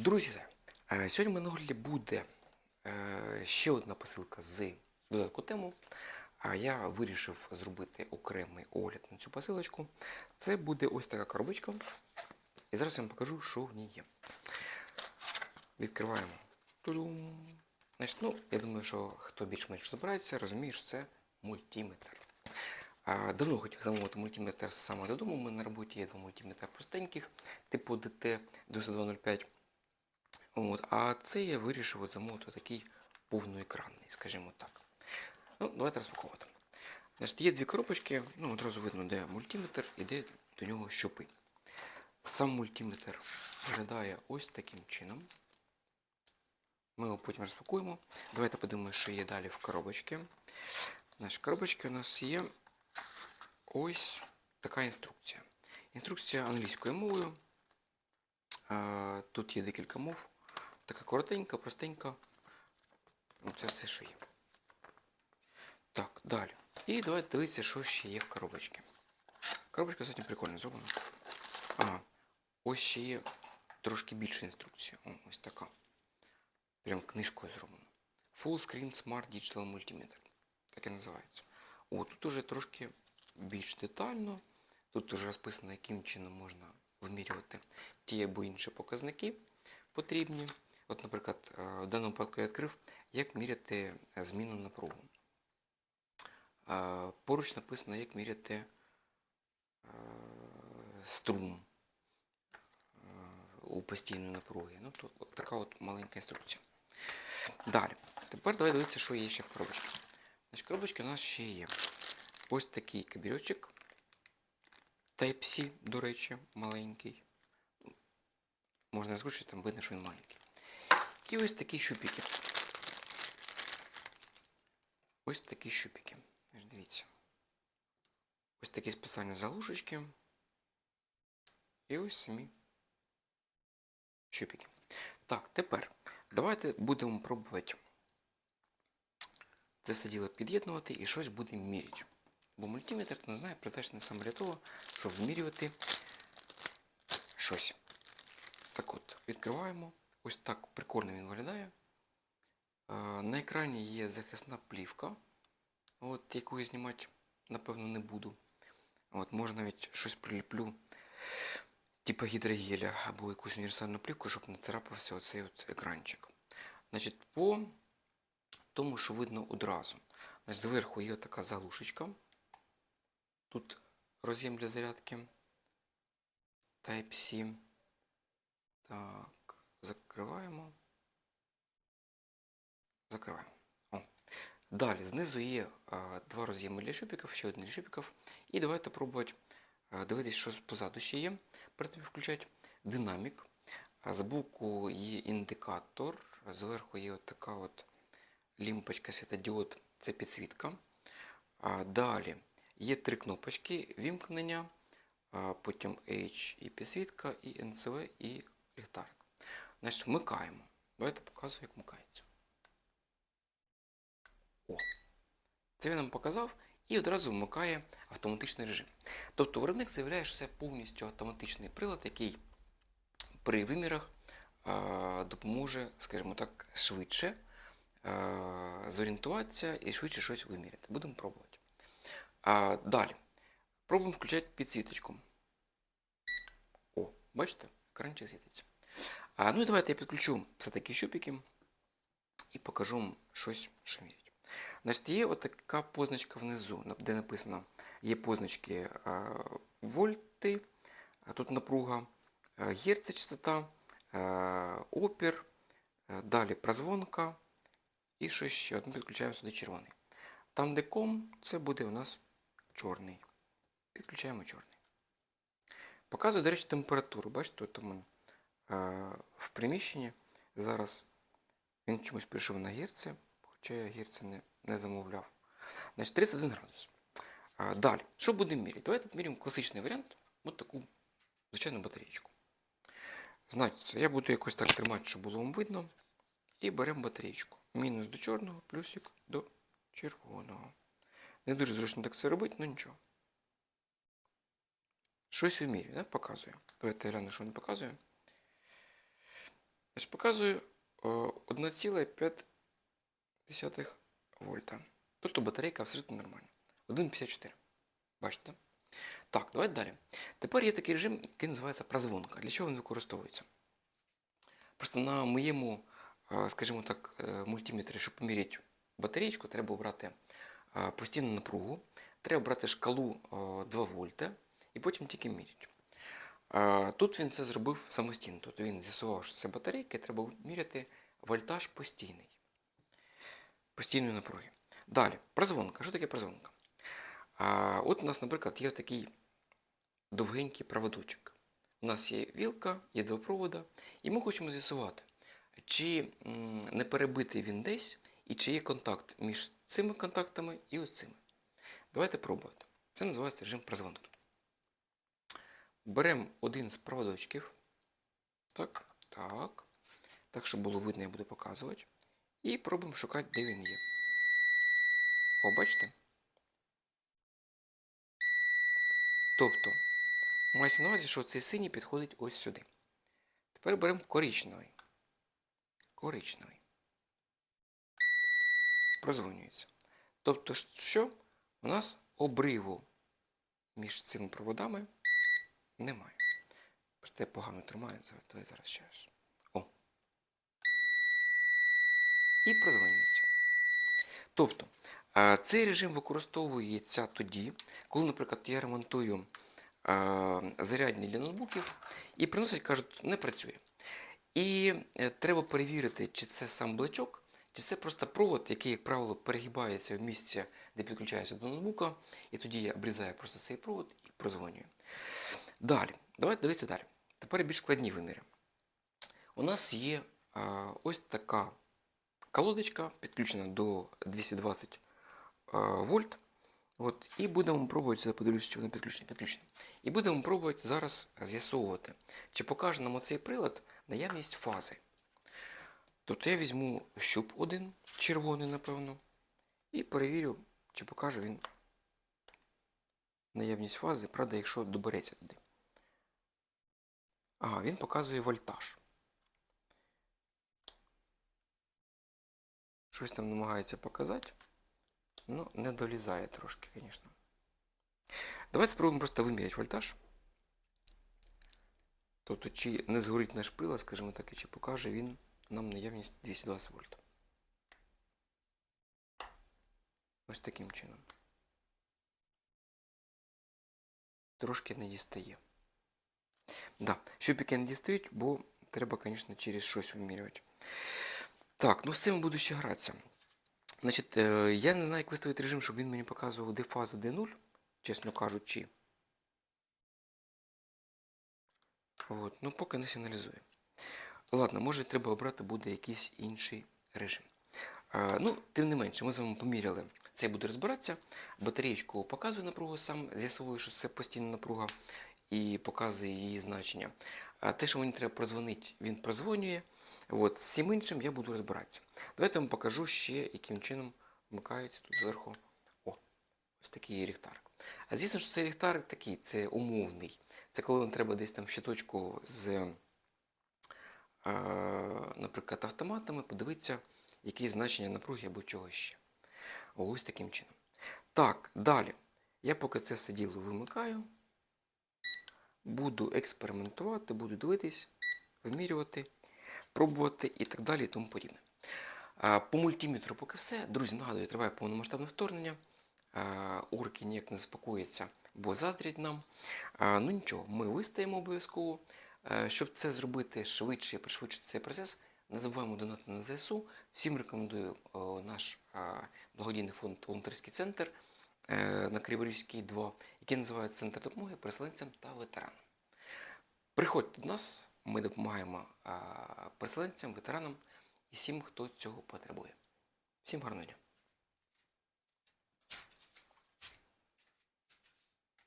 Друзі, е, сьогодні в мене на буде е, ще одна посилка з додатку тему. А я вирішив зробити окремий огляд на цю посилочку. Це буде ось така коробочка. І зараз я вам покажу, що в ній є. Відкриваємо. Значить, ну, я думаю, що хто більш-менш розбирається, розуміє, що це мультиметр. Давно хотів замовити мультиметр саме додому. У мене на роботі є два мультиметра простеньких, типу DT 9205. От, а це я вирішив от замовити такий повноекранний, скажімо так. Ну, давайте розпаковувати. Значить, є дві коробочки, ну, одразу видно, де мультиметр і де до нього щупи. Сам мультиметр виглядає ось таким чином. Ми його потім розпакуємо. Давайте подивимося, що є далі в коробочці. Значить, в коробочці у нас є ось така інструкція. Інструкція англійською мовою. Тут є декілька мов. Така коротенька, простенька. Це все, що є. Так, далі. І давайте дивитися, що ще є в коробочці. Коробочка достатньо прикольно зроблена. Ага. Ось ще є трошки більша інструкція. О, ось така. Прям книжкою зроблена. Full Screen Smart Digital Multimeter. Так і називається. О, тут уже трошки більш детально. Тут вже розписано, яким чином можна вимірювати ті або інші показники потрібні. От, наприклад, е, в даному випадку я відкрив, як міряти е, зміну напругу. Е, Поруч написано, як міряти струм у постійної напруги. Ну, то от така от маленька інструкція. Далі. Тепер давай дивитися, що є ще в коробочці. Значить, в коробочці у нас ще є ось такий кабельочок. Type-C, до речі, маленький. Можна розкручувати, там видно, що він маленький. І ось такі щупики. Ось такі щупики. Дивіться. Ось такі спеціальні заглушечки. І ось самі щупики. Так, тепер давайте будемо пробувати це все діло під'єднувати і щось будемо міряти. Бо мультиметр, хто не знає, призначений саме для того, щоб вимірювати щось. Так от, відкриваємо. Ось так прикольно він виглядає. Е, На екрані є захисна плівка, от, яку я знімати, напевно, не буду. От, Може навіть щось приліплю, типу гідрогеля або якусь універсальну плівку, щоб не царапався оцей от екранчик. Значить, по тому, що видно одразу. Значить, зверху є така заглушечка. Тут роз'єм для зарядки. Type-C. Так, закриваємо. Закриваємо. О. Далі, знизу є а, два роз'єми для щупиків, ще один для щупиків. І давайте пробувати а, дивитися, що позаду ще є. Перед тим включати динамік. А збоку є індикатор, зверху є от така от лімпочка світодіод, це підсвітка. А, далі є три кнопочки вімкнення, а, потім H і підсвітка, і НЦВ, і ліхтарик. Значить, вмикаємо. Давайте показую, як вмикається. О! Це він нам показав і одразу вмикає автоматичний режим. Тобто виробник заявляє, що це повністю автоматичний прилад, який при вимірах а, допоможе, скажімо так, швидше а, зорієнтуватися і швидше щось виміряти. Будемо пробувати. А, далі. Пробуємо включати підсвіточку. О, бачите, екранчик світиться. А, ну і давайте я підключу все-таки щупики і покажу вам щось, що мірять. Значить, є отака позначка внизу, де написано, є позначки вольти, тут напруга, а, герці частота, опір, далі прозвонка і що ще. От ми підключаємо сюди червоний. Там, де ком, це буде у нас чорний. Підключаємо чорний. Показує, до речі, температуру. Бачите, от у мене е, приміщенні зараз він чомусь прийшов на гірці, хоча я гірці не, не замовляв. Значить, 31 градус. А, далі, що будемо міряти? Давайте міряємо класичний варіант, от таку звичайну батареєчку. Значить, я буду якось так тримати, щоб було вам видно. І беремо батареєчку. Мінус до чорного, плюсик до червоного. Не дуже зручно так це робити, але нічого. Щось вимірює, да? показує. Давайте я гляну, що він показує. Значить, показую е, 1,5 вольта. Тобто батарейка абсолютно нормальна. 1,54. Бачите? Так, давайте далі. Тепер є такий режим, який називається прозвонка. Для чого він використовується? Просто на моєму, е, скажімо так, е, мультиметрі, щоб поміряти батареєчку, треба обрати е, постійну напругу, треба брати шкалу е, 2 вольта і потім тільки міряти. Тут він це зробив самостійно. Тобто він з'ясував, що це батарейка, і треба міряти вольтаж постійний. Постійної напруги. Далі, прозвонка. Що таке прозвонка? От у нас, наприклад, є такий довгенький проводочок. У нас є вілка, є два провода, і ми хочемо з'ясувати, чи не перебитий він десь, і чи є контакт між цими контактами і ось цими. Давайте пробувати. Це називається режим прозвонки. Беремо один з проводочків. Так, так. Так, щоб було видно, я буду показувати. І пробуємо шукати, де він є. О, бачите? Тобто, мається на увазі, що цей синій підходить ось сюди. Тепер беремо коричневий. Коричневий. Прозвонюється. Тобто, що? У нас обриву між цими проводами немає. Просто я погано тримаю. Давай зараз ще раз. О. І прозвонюється. Тобто, цей режим використовується тоді, коли, наприклад, я ремонтую зарядні для ноутбуків і приносять, кажуть, не працює. І е, треба перевірити, чи це сам блочок, чи це просто провод, який, як правило, перегибається в місці, де підключається до ноутбука, і тоді я обрізаю просто цей провод і прозвонюю. Далі, давайте дивитися далі. Тепер більш складні виміри. У нас є а, ось така колодочка, підключена до 220 а, вольт. От, і будемо пробувати, зараз подивлюся, чи воно підключено. підключено. І будемо пробувати зараз з'ясовувати, чи покаже нам оцей прилад наявність фази. Тобто я візьму щуп один, червоний, напевно, і перевірю, чи покаже він наявність фази, правда, якщо добереться туди. Ага, він показує вольтаж. Щось там намагається показати. Ну, не долізає трошки, звісно. Давайте спробуємо просто виміряти вольтаж. Тобто, чи не згорить наш прилад, скажімо так, і чи покаже він нам наявність 220 вольт. Ось таким чином. Трошки не дістає. Да, щупики не дістають, бо треба, звісно, через щось вимірювати. Так, ну з цим буду ще гратися. Значить, е, я не знаю, як виставити режим, щоб він мені показував, де фаза, де нуль, чесно кажучи. От, ну поки не сигналізує. Ладно, може треба обрати буде якийсь інший режим. А, ну, тим не менше, ми з вами поміряли. Це я буду розбиратися. Батареєчку показую напругу сам, з'ясовую, що це постійна напруга і показує її значення. А те, що мені треба прозвонити, він прозвонює. От, з цим іншим я буду розбиратися. Давайте я вам покажу ще, яким чином вмикається тут зверху. О, ось такий є ліхтар. А звісно, що цей ліхтар такий, це умовний. Це коли вам треба десь там щиточку з, е, наприклад, автоматами подивитися, які значення напруги або чого ще. Ось таким чином. Так, далі. Я поки це все діло вимикаю. Буду експериментувати, буду дивитись, вимірювати, пробувати і так далі і тому подібне. По мультиметру поки все. Друзі, нагадую, триває повномасштабне вторгнення. Орки ніяк не заспокояться, бо заздрять нам. Ну нічого, ми вистоїмо обов'язково. Щоб це зробити швидше і пришвидшити цей процес, не забуваємо донати на ЗСУ. Всім рекомендую наш благодійний фонд Волонтерський центр е, на Криворізькій 2, який називають Центр допомоги переселенцям та ветеранам. Приходьте до нас, ми допомагаємо переселенцям, ветеранам і всім, хто цього потребує. Всім гарного дня!